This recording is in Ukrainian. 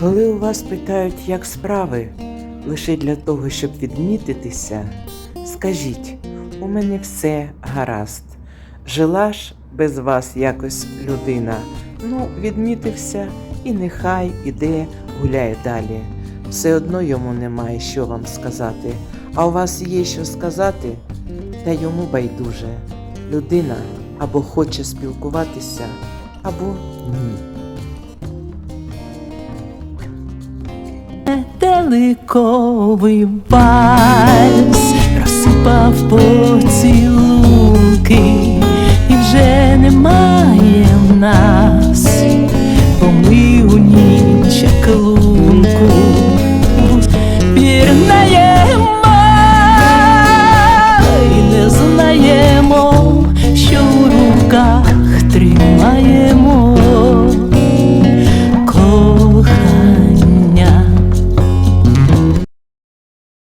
Коли у вас питають, як справи, лише для того, щоб відмітитися, скажіть, у мене все гаразд. Жила ж без вас якось людина. Ну, відмітився і нехай іде, гуляє далі. Все одно йому немає що вам сказати. А у вас є що сказати, та йому байдуже. Людина або хоче спілкуватися, або ні. метеликовий вальс розсипав поцілунки, і вже немає нас, бо ми у ніч клунку пірнаємо не знаємо, що в руках тримаємо.